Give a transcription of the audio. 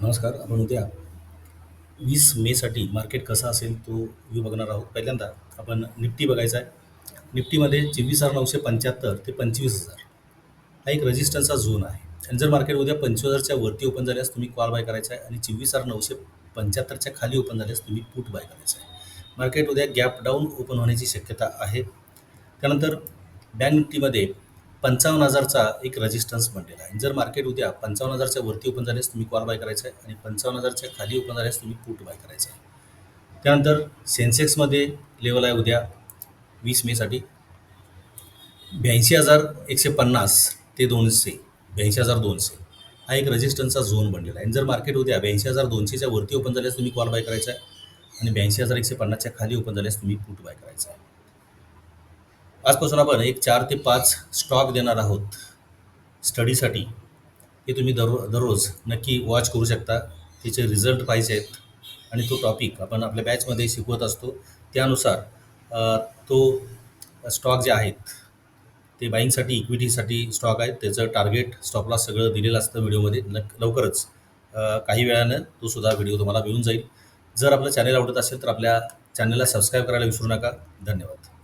नमस्कार आपण उद्या वीस मेसाठी मार्केट कसा असेल तो व्ह्यू बघणार आहोत. पहिल्यांदा आपण निफ्टी बघायचा आहे. निफ्टीमध्ये चोवीस हजार नऊशे पंच्याहत्तर ते पंचवीस हजार हा एक रजिस्टन्सचा झोन आहे. आणि जर मार्केट उद्या पंचवीस हजारच्या वरती ओपन झाल्यास तुम्ही कॉल बाय करायचा आहे. आणि चोवीस हजार नऊशे पंच्याहत्तरच्या खाली ओपन झाल्यास तुम्ही पुट बाय करायचा आहे. मार्केट उद्या गॅप डाऊन ओपन होण्याची शक्यता आहे. त्यानंतर बँक निफ्टीमध्ये पंचावन्न हजारचा एक रजिस्टन्स बनलेला आहे. जर मार्केट उद्या पंचावन्न हजारच्या वरती ओपन झाल्यास तुम्ही कॉल बाय करायचा आहे. आणि पंचावन्न हजारच्या खाली ओपन झाल्यास तुम्ही पुट बाय करायचा आहे. त्यानंतर सेन्सेक्समध्ये लेवल आहे उद्या वीस मेसाठी ब्याऐंशी हजार एकशे पन्नास ते दोनशे ब्याऐंशी हजार दोनशे हा एक रजिस्टन्सचा झोन बनलेला आहे. जर मार्केट उद्या ब्याऐंशी हजार दोनशेच्या वरती ओपन झाल्यास तुम्ही कॉल बाय करायचा आहे. आणि ब्याऐंशी हजार एकशे पन्नासच्या खाली ओपन झाल्यास तुम्ही पुट बाय करायचा आहे. आजपासून आपण एक चार ते पाच स्टॉक देणार आहोत. स्टडीसाठी हे तुम्ही दररो दररोज नक्की वॉच करू शकता. त्याचे रिझल्ट पाहिजे आहेत. आणि तो टॉपिक आपण आपल्या बॅचमध्ये शिकवत असतो. त्यानुसार तो स्टॉक जे आहेत ते बाईंगसाठी इक्विटीसाठी स्टॉक आहेत. त्याचं टार्गेट स्टॉपला सगळं दिलेलं असतं व्हिडिओमध्ये. न लवकरच काही वेळानं तो सुद्धा व्हिडिओ तुम्हाला मिळून जाईल. जर आपलं चॅनल आवडत असेल तर आपल्या चॅनलला सबस्क्राईब करायला विसरू नका. धन्यवाद.